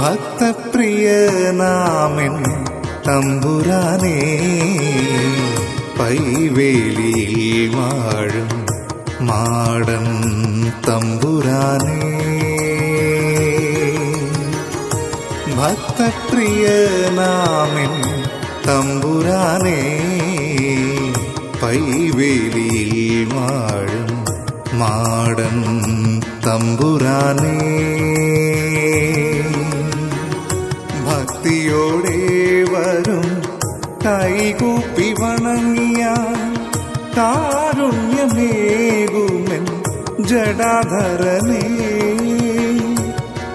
ഭക്തപ്രിയനാമൻ തമ്പുരാനേ പൈവേലിയിൽ വാഴും മാടൻ തമ്പുരാനേ. ഭക്തപ്രിയ നാമിൻ തമ്പുരാനേ പൈവേലിയിൽ വാഴും മാടൻ തമ്പുരാനേ. കൈകൂപ്പി വണങ്ങിയ താരുണ്യമേകുമെൻ ജടാധരനേ.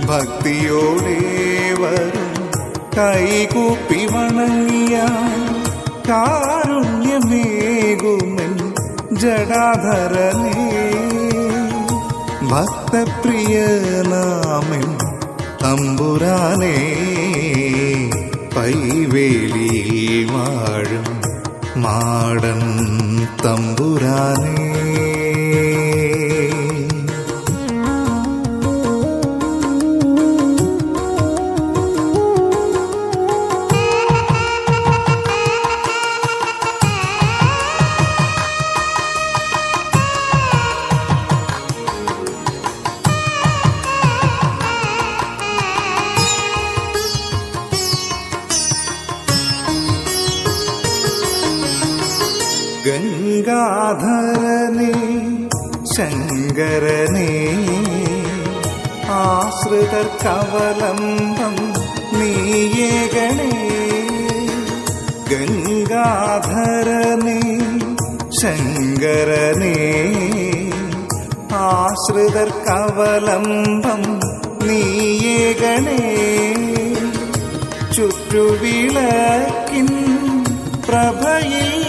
ഭക്തിയോടെ വരും കൈകൂപ്പി വണങ്ങിയ താരുണ്യമേകുമെൻ ജടാധരനേ. ഭക്തപ്രിയ നാമൻ തമ്പുരാനേ പൈവേലിയിൽ വാഴും മാടൻ തമ്പുരാനേ. ഗംഗാധരനേ ശങ്കരനേ ആശ്രിതർ കവലംബം നീയേകണേ ഗംഗാധരനേ ശങ്കരനേ ആശ്രിതർ കവലംബം നീയേകണേ ചുറ്റുവിള